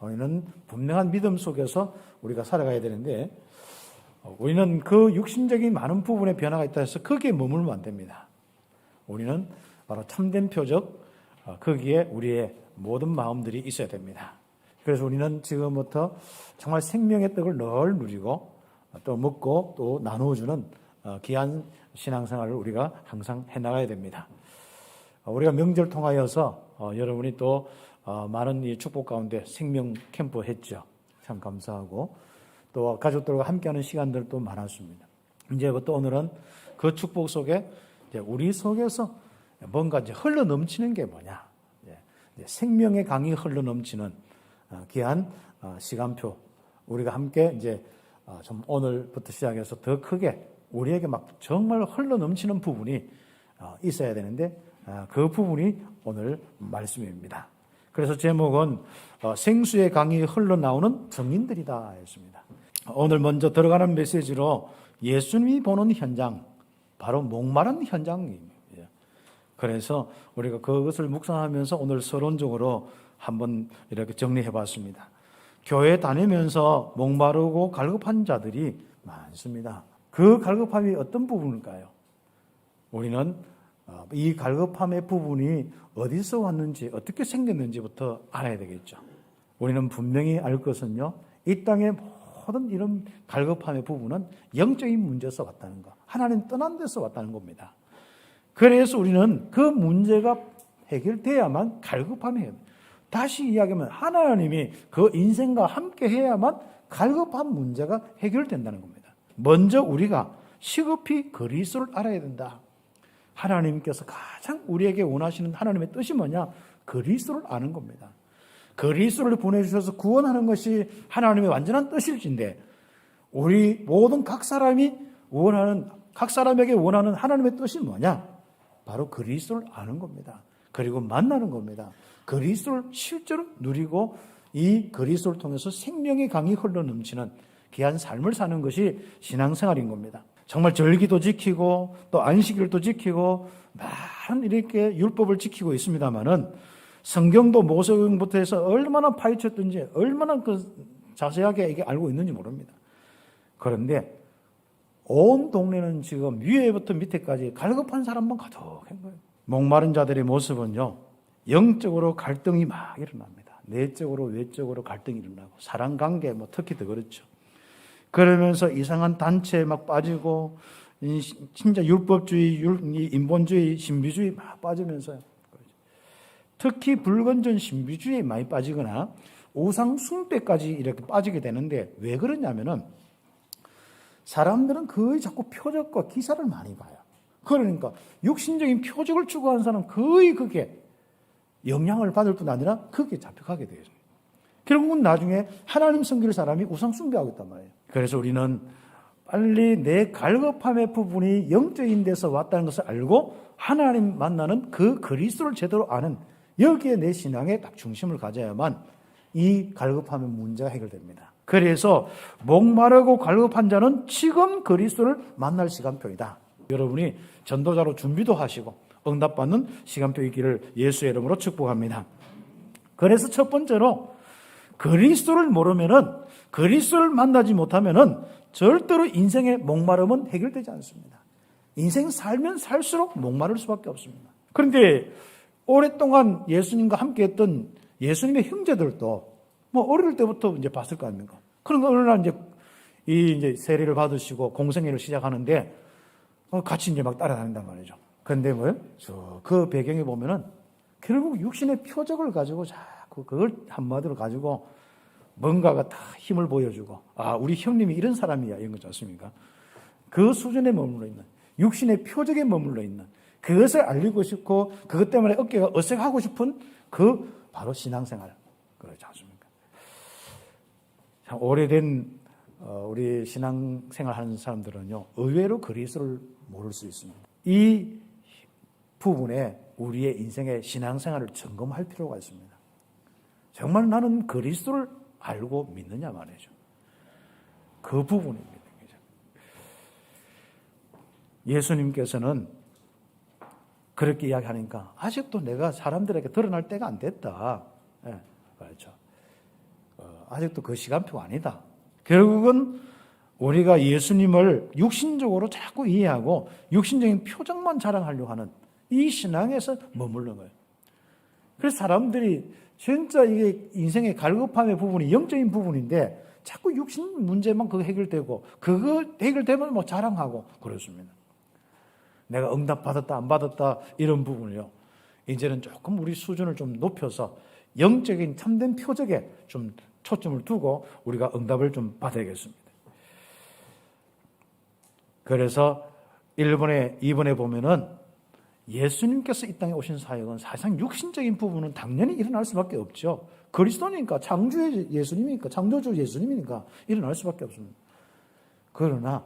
우리는 분명한 믿음 속에서 우리가 살아가야 되는데 어, 우리는 그 육신적인 많은 부분에 변화가 있다 해서 거기에 머물면 안 됩니다. 우리는 바로 참된 표적 어, 거기에 우리의 모든 마음들이 있어야 됩니다. 그래서 우리는 지금부터 정말 생명의 떡을 늘 누리고 또 먹고 또 나누어주는 어, 귀한 신앙생활을 우리가 항상 해나가야 됩니다. 어, 우리가 명절 통하여서 어, 여러분이 또 어, 많은 이 축복 가운데 생명 캠프 했죠. 참 감사하고 또 가족들과 함께하는 시간들도 많았습니다. 이제부터 오늘은 그 축복 속에 우리 속에서 뭔가 이제 흘러 넘치는 게 뭐냐? 예, 생명의 강이 흘러 넘치는 어, 귀한 어, 시간표 우리가 함께 이제 어, 좀 오늘부터 시작해서 더 크게 우리에게 막 정말 흘러 넘치는 부분이 어, 있어야 되는데 어, 그 부분이 오늘 말씀입니다. 그래서 제목은 어, 생수의 강이 흘러나오는 증인들이다 했습니다. 오늘 먼저 들어가는 메시지로 예수님이 보는 현장, 바로 목마른 현장입니다. 그래서 우리가 그것을 묵상하면서 오늘 서론적으로 한번 이렇게 정리해 봤습니다. 교회 다니면서 목마르고 갈급한 자들이 많습니다. 그 갈급함이 어떤 부분일까요? 우리는 어, 이 갈급함의 부분이 어디서 왔는지 어떻게 생겼는지부터 알아야 되겠죠. 우리는 분명히 알 것은요. 이 땅의 모든 이런 갈급함의 부분은 영적인 문제에서 왔다는 거. 하나님 떠난 데서 왔다는 겁니다. 그래서 우리는 그 문제가 해결돼야만 갈급함이 해요. 다시 이야기하면 하나님이 그 인생과 함께 해야만 갈급한 문제가 해결된다는 겁니다. 먼저 우리가 시급히 그리스도를 알아야 된다. 하나님께서 가장 우리에게 원하시는 하나님의 뜻이 뭐냐? 그리스도를 아는 겁니다. 그리스도를 보내주셔서 구원하는 것이 하나님의 완전한 뜻일진데 우리 모든 각 사람이 원하는 각 사람에게 원하는 하나님의 뜻이 뭐냐? 바로 그리스도를 아는 겁니다. 그리고 만나는 겁니다. 그리스도를 실제로 누리고 이 그리스도를 통해서 생명의 강이 흘러 넘치는 귀한 삶을 사는 것이 신앙생활인 겁니다. 정말 절기도 지키고 또 안식일도 지키고 많은 이렇게 율법을 지키고 있습니다만은 성경도 모세경부터 해서 얼마나 파헤쳤든지 얼마나 그 자세하게 이게 알고 있는지 모릅니다. 그런데 온 동네는 지금 위에부터 밑에까지 갈급한 사람만 가득한 거예요. 목마른 자들의 모습은요, 영적으로 갈등이 막 일어납니다. 내적으로, 외적으로 갈등이 일어나고, 사랑 관계, 뭐 특히 더 그렇죠. 그러면서 이상한 단체에 막 빠지고, 진짜 율법주의, 인본주의, 신비주의 막 빠지면서요. 특히 불건전 신비주의에 많이 빠지거나, 우상 숭배까지 이렇게 빠지게 되는데, 왜 그러냐면은, 사람들은 거의 자꾸 표적과 기사를 많이 봐요. 그러니까 육신적인 표적을 추구하는 사람은 거의 그게 영향을 받을 뿐 아니라 그게 잡혀가게 되죠. 결국은 나중에 하나님 섬길 사람이 우상 숭배하고 있단 말이에요. 그래서 우리는 빨리 내 갈급함의 부분이 영적인 데서 왔다는 것을 알고 하나님 만나는 그 그리스도를 제대로 아는 여기에 내 신앙의 딱 중심을 가져야만 이 갈급함의 문제가 해결됩니다. 그래서 목마르고 갈급한 자는 지금 그리스도를 만날 시간표이다. 여러분이 전도자로 준비도 하시고 응답받는 시간표 있기를 예수의 이름으로 축복합니다. 그래서 첫 번째로 그리스도를 모르면은 그리스도를 만나지 못하면은 절대로 인생의 목마름은 해결되지 않습니다. 인생 살면 살수록 목마를 수밖에 없습니다. 그런데 오랫동안 예수님과 함께 했던 예수님의 형제들도 뭐 어릴 때부터 이제 봤을 거 아닙니까? 그런가 어느 날 이제 이 이제 세례를 받으시고 공생애를 시작하는데 어, 같이 이제 막 따라다닌단 말이죠. 근데 뭐요? 저그 배경에 보면은 결국 육신의 표적을 가지고 자꾸 그걸 한마디로 가지고 뭔가가 다 힘을 보여주고 아 우리 형님이 이런 사람이야 이런 거지 않습니까? 그 수준에 머물러 있는 육신의 표적에 머물러 있는 그것을 알리고 싶고 그것 때문에 어깨가 어색하고 싶은 그 바로 신앙생활 그렇지 않습니까? 참 오래된 어, 우리 신앙생활 하는 사람들은요 의외로 그리스도를 모를 수 있습니다. 이 부분에 우리의 인생의 신앙생활을 점검할 필요가 있습니다. 정말 나는 그리스도를 알고 믿느냐 말이죠. 그 부분입니다. 예수님께서는 그렇게 이야기하니까 아직도 내가 사람들에게 드러날 때가 안 됐다. 네, 그렇죠. 아직도 그 시간표가 아니다. 결국은 우리가 예수님을 육신적으로 자꾸 이해하고 육신적인 표정만 자랑하려고 하는 이 신앙에서 머무르는 거예요. 그래서 사람들이 진짜 이게 인생의 갈급함의 부분이 영적인 부분인데 자꾸 육신 문제만 그거 해결되고 그거 해결되면 뭐 자랑하고 그렇습니다. 내가 응답 받았다 안 받았다 이런 부분을요. 이제는 조금 우리 수준을 좀 높여서 영적인 참된 표적에 좀 초점을 두고 우리가 응답을 좀 받아야겠습니다. 그래서 1번에 2번에 보면은 예수님께서 이 땅에 오신 사역은 사실상 육신적인 부분은 당연히 일어날 수밖에 없죠. 그리스도니까 창조의 예수님이니까 창조주 예수님이니까 일어날 수밖에 없습니다. 그러나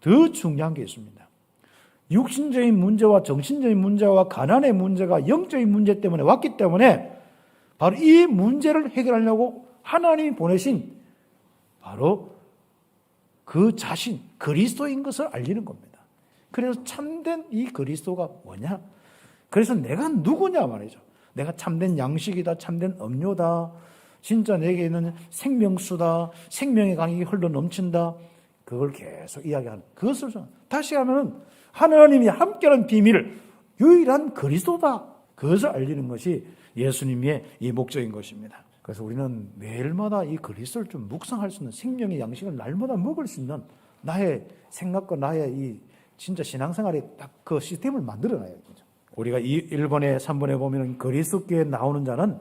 더 중요한 게 있습니다. 육신적인 문제와 정신적인 문제와 가난의 문제가 영적인 문제 때문에 왔기 때문에 바로 이 문제를 해결하려고 하나님이 보내신 바로 그 자신 그리스도인 것을 알리는 겁니다. 그래서 참된 이 그리스도가 뭐냐? 그래서 내가 누구냐 말이죠. 내가 참된 양식이다, 참된 음료다, 진짜 내게는 생명수다, 생명의 강이 흘러 넘친다. 그걸 계속 이야기하는 그것을 좀 다시 하면은 하나님이 함께하는 비밀을 유일한 그리스도다. 그것을 알리는 것이 예수님의 이 목적인 것입니다. 그래서 우리는 매일마다 이 그리스도를 좀 묵상할 수 있는 생명의 양식을 날마다 먹을 수 있는 나의 생각과 나의 이 진짜 신앙생활에 딱 그 시스템을 만들어놔야 되죠. 우리가 이 1번에 3번에 보면 그리스도께 나오는 자는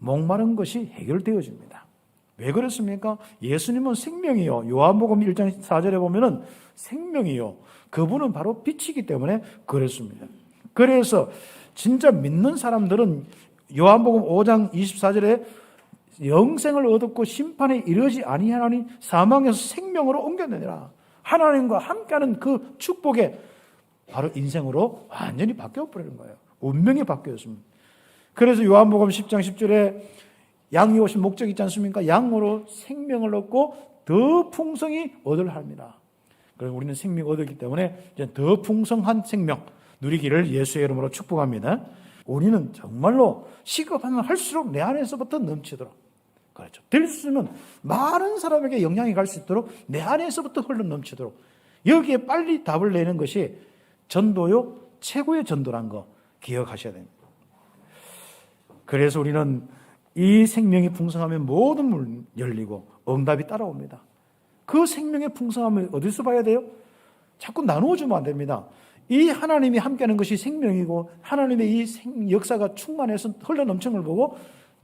목마른 것이 해결되어집니다. 왜 그렇습니까? 예수님은 생명이요. 요한복음 1장 4절에 보면은 생명이요. 그분은 바로 빛이기 때문에 그렇습니다. 그래서 진짜 믿는 사람들은 요한복음 5장 24절에 영생을 얻었고 심판에 이르지 아니하나니 사망에서 생명으로 옮겨내니라. 하나님과 함께하는 그 축복에 바로 인생으로 완전히 바뀌어 버리는 거예요. 운명이 바뀌었습니다. 그래서 요한복음 10장 10절에 양이 오신 목적이 있지 않습니까? 양으로 생명을 얻고 더 풍성히 얻을 합니다. 그래서 우리는 생명 얻었기 때문에 이제 더 풍성한 생명 누리기를 예수의 이름으로 축복합니다. 우리는 정말로 시급하면 할수록 내 안에서부터 넘치도록 그렇죠. 될 수 있으면 많은 사람에게 영향이 갈 수 있도록 내 안에서부터 흘러 넘치도록 여기에 빨리 답을 내는 것이 전도요 최고의 전도란 거 기억하셔야 됩니다. 그래서 우리는 이 생명이 풍성하면 모든 문 열리고 응답이 따라옵니다. 그 생명의 풍성함을 어디서 봐야 돼요? 자꾸 나누어 주면 안 됩니다. 이 하나님이 함께하는 것이 생명이고 하나님의 이 생, 역사가 충만해서 흘러 넘치는 걸 보고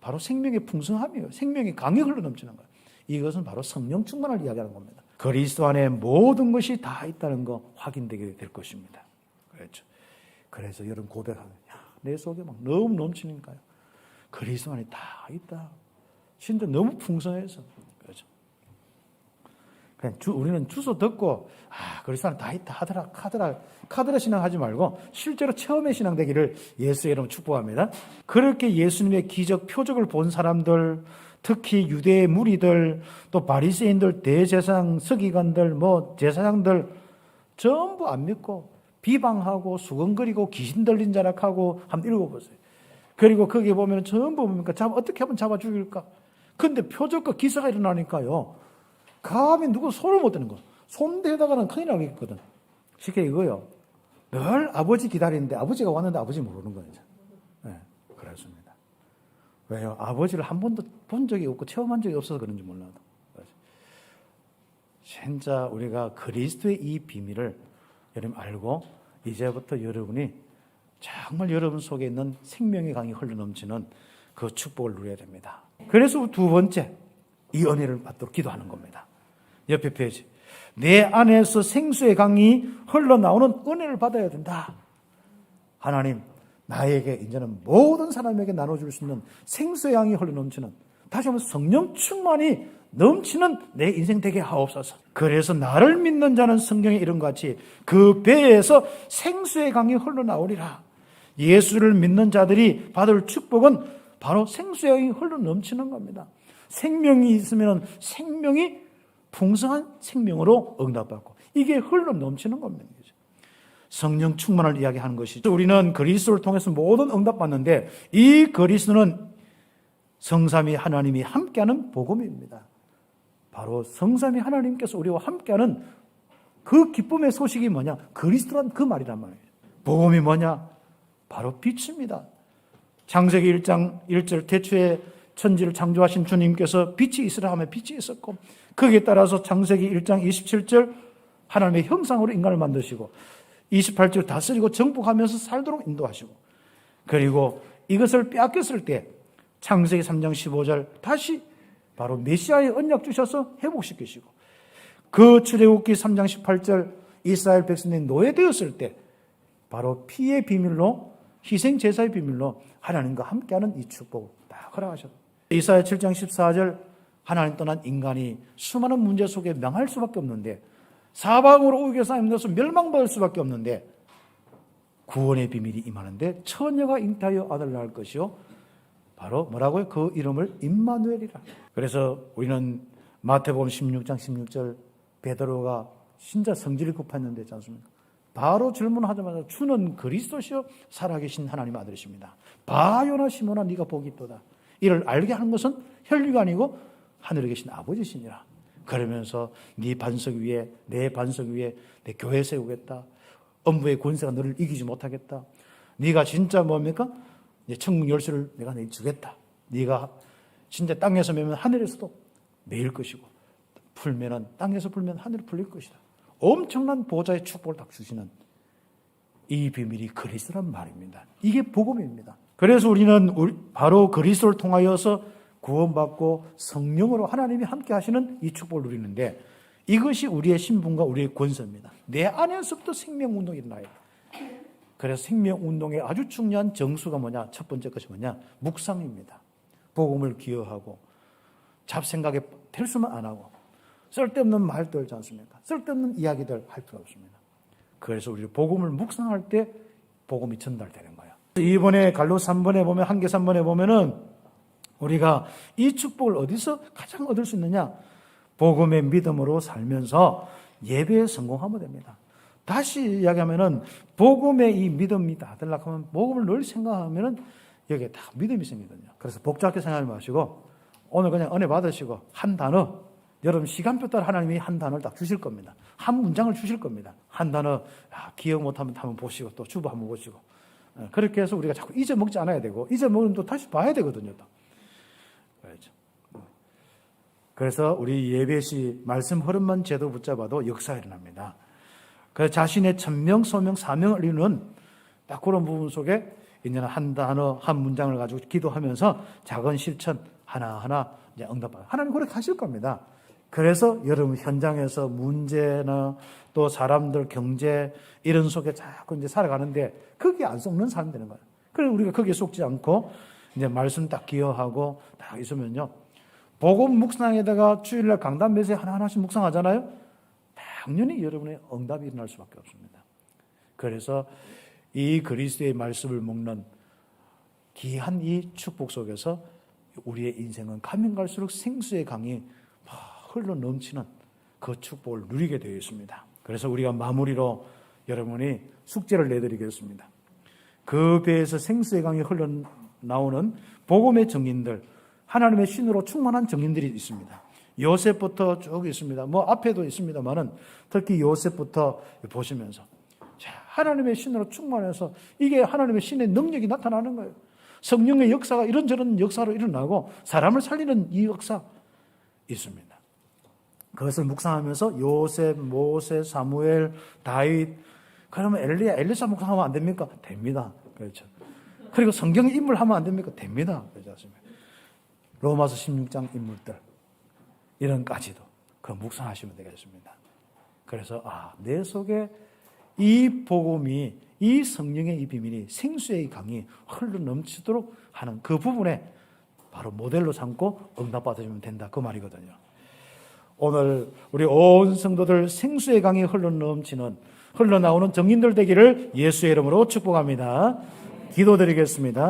바로 생명의 풍성함이에요. 생명의 강이 흘러 넘치는 거예요. 이것은 바로 성령 충만을 이야기하는 겁니다. 그리스도 안에 모든 것이 다 있다는 거 확인되게 될 것입니다. 그렇죠. 그래서 여러분 고백하면 내 속에 막 너무 넘치니까요. 그리스도 안에 다 있다. 진짜 너무 풍성해서. 그냥 주, 우리는 주소 듣고 아 그리스도 안에 다 있다 하더라 카드라 카드라 신앙하지 말고 실제로 체험의 신앙 되기를 예수의 이름 축복합니다. 그렇게 예수님의 기적 표적을 본 사람들 특히 유대의 무리들 또 바리새인들 대제사장 서기관들 뭐 제사장들 전부 안 믿고 비방하고 수근거리고 귀신 들린 자락하고 한번 읽어보세요. 그리고 거기에 보면 전부 뭡니까? 잡, 어떻게 하면 잡아 죽일까? 근데 표적과 기사가 일어나니까요. 감히 누구 손을 못 대는 거. 손 대다가는 큰일 나겠거든. 쉽게 이거요. 늘 아버지 기다리는데 아버지가 왔는데 아버지 모르는 거예요. 네, 그렇습니다. 왜요? 아버지를 한 번도 본 적이 없고 체험한 적이 없어서 그런지 몰라도. 진짜 우리가 그리스도의 이 비밀을 여러분 알고 이제부터 여러분이 정말 여러분 속에 있는 생명의 강이 흘러 넘치는 그 축복을 누려야 됩니다. 그래서 두 번째 이 은혜를 받도록 기도하는 겁니다. 옆에 페이지. 내 안에서 생수의 강이 흘러나오는 은혜를 받아야 된다. 하나님, 나에게 이제는 모든 사람에게 나눠줄 수 있는 생수의 강이 흘러 넘치는 다시 한번 성령 충만이 넘치는 내 인생 되게 하옵소서. 그래서 나를 믿는 자는 성경에 이런 것 같이 그 배에서 생수의 강이 흘러나오리라. 예수를 믿는 자들이 받을 축복은 바로 생수의 강이 흘러 넘치는 겁니다. 생명이 있으면 생명이 풍성한 생명으로 응답받고 이게 흘러 넘치는 겁니다. 성령 충만을 이야기하는 것이죠. 우리는 그리스도를 통해서 모든 응답받는데 이 그리스도는 성삼위 하나님이 함께하는 복음입니다. 바로 성삼위 하나님께서 우리와 함께하는 그 기쁨의 소식이 뭐냐? 그리스도란 그 말이란 말이에요. 복음이 뭐냐? 바로 빛입니다. 창세기 1장 1절 태초에 천지를 창조하신 주님께서 빛이 있으라 하면 빛이 있었고 거기에 따라서 창세기 1장 27절 하나님의 형상으로 인간을 만드시고 28절 다스리고 정복하면서 살도록 인도하시고 그리고 이것을 빼앗겼을 때 창세기 3장 15절 다시 바로 메시아의 언약 주셔서 회복시키시고 그 출애굽기 3장 18절 이스라엘 백성이 노예되었을 때 바로 피의 비밀로 희생 제사의 비밀로 하나님과 함께하는 이 축복을 다 허락하셨다. 이사야 7장 14절 하나님 떠난 인간이 수많은 문제 속에 명할 수밖에 없는데 사방으로 오게 쌓이면서 멸망받을 수밖에 없는데 구원의 비밀이 임하는데 처녀가 잉타하여 아들 낳을 것이요 바로 뭐라고요? 그 이름을 임마누엘이라. 그래서 우리는 마태복음 16장 16절 베드로가 진짜 성질이 급했는데 있지 않습니까? 바로 질문하자마자 주는 그리스도시요 살아계신 하나님 아들이십니다. 바요나 시모나 네가 복이 있도다. 이를 알게 하는 것은 혈류가 아니고 하늘에 계신 아버지시니라. 그러면서 네 반석 위에 내 반석 위에 내 교회 세우겠다. 엄부의 권세가 너를 이기지 못하겠다. 네가 진짜 뭡니까? 이제 천국 열쇠를 내가 내게 주겠다. 네가 진짜 땅에서 매면 하늘에서도 매일 것이고 풀면은 땅에서 풀면 하늘에 풀릴 것이다. 엄청난 보좌의 축복을 딱 주시는 이 비밀이 그리스도란 말입니다. 이게 복음입니다. 그래서 우리는 우리- 바로 그리스도를 통하여서 구원받고 성령으로 하나님이 함께 하시는 이 축복을 누리는데 이것이 우리의 신분과 우리의 권세입니다. 내 안에서부터 생명 운동이 일어나요. 그래서 생명 운동의 아주 중요한 정수가 뭐냐? 첫 번째 것이 뭐냐? 묵상입니다. 복음을 기여하고 잡생각에 될 수만 안 하고 쓸데없는 말도 하지 않습니까? 쓸데없는 이야기들 할 필요 없습니다. 그래서 우리 복음을 묵상할 때 복음이 전달되는 거예요. 이번에 갈로 3번에 보면 한계 3번에 보면은 우리가 이 축복을 어디서 가장 얻을 수 있느냐? 복음의 믿음으로 살면서 예배에 성공하면 됩니다. 다시 이야기하면은 복음의 이 믿음이 다 들락하면 복음을 늘 생각하면은 여기에 다 믿음이 생기거든요. 그래서 복잡하게 생각하지 마시고 오늘 그냥 은혜 받으시고 한 단어 여러분 시간표 따라 하나님이 한 단어를 딱 주실 겁니다. 한 문장을 주실 겁니다. 한 단어 아, 기억 못하면 한번 보시고 또 주보 한번 보시고 어, 그렇게 해서 우리가 자꾸 잊어먹지 않아야 되고 잊어먹으면 또 다시 봐야 되거든요. 또. 그래서 우리 예배시 말씀 흐름만 제도 붙잡아도 역사가 일어납니다. 그 자신의 천명, 소명, 사명을 이루는 딱 그런 부분 속에 이제는 한 단어, 한 문장을 가지고 기도하면서 작은 실천 하나하나 이제 응답받아. 하나님 그렇게 하실 겁니다. 그래서 여러분 현장에서 문제나 또 사람들 경제 이런 속에 자꾸 이제 살아가는데 거기에 안 속는 사람 되는 거예요. 그래서 우리가 거기에 속지 않고 이제 말씀 딱 기여하고 딱 있으면요. 복음 묵상에다가 주일날 강단 매세 하나하나씩 묵상하잖아요. 당연히 여러분의 응답이 일어날 수밖에 없습니다. 그래서 이 그리스도의 말씀을 먹는 귀한 이 축복 속에서 우리의 인생은 가면 갈수록 생수의 강이 막 흘러 넘치는 그 축복을 누리게 되어 있습니다. 그래서 우리가 마무리로 여러분이 숙제를 내드리겠습니다. 그 배에서 생수의 강이 흘러 나오는 복음의 정인들, 하나님의 신으로 충만한 정인들이 있습니다. 요셉부터 쭉 있습니다. 뭐 앞에도 있습니다만은 특히 요셉부터 보시면서 자, 하나님의 신으로 충만해서 이게 하나님의 신의 능력이 나타나는 거예요. 성령의 역사가 이런저런 역사로 일어나고 사람을 살리는 이 역사 있습니다. 그것을 묵상하면서 요셉, 모세, 사무엘, 다윗, 그러면 엘리야, 엘리사 묵상하면 안 됩니까? 됩니다. 그렇죠. 그리고 성경 인물 하면 안 됩니까? 됩니다. 그렇지 않습니까? 로마서 16장 인물들 이런까지도 그 묵상하시면 되겠습니다. 그래서 아, 내 속에 이 복음이 이 성령의 이 비밀이 생수의 강이 흘러 넘치도록 하는 그 부분에 바로 모델로 삼고 응답받으면 된다 그 말이거든요. 오늘 우리 온 성도들 생수의 강이 흘러 넘치는 흘러나오는 정인들 되기를 예수의 이름으로 축복합니다. 기도드리겠습니다.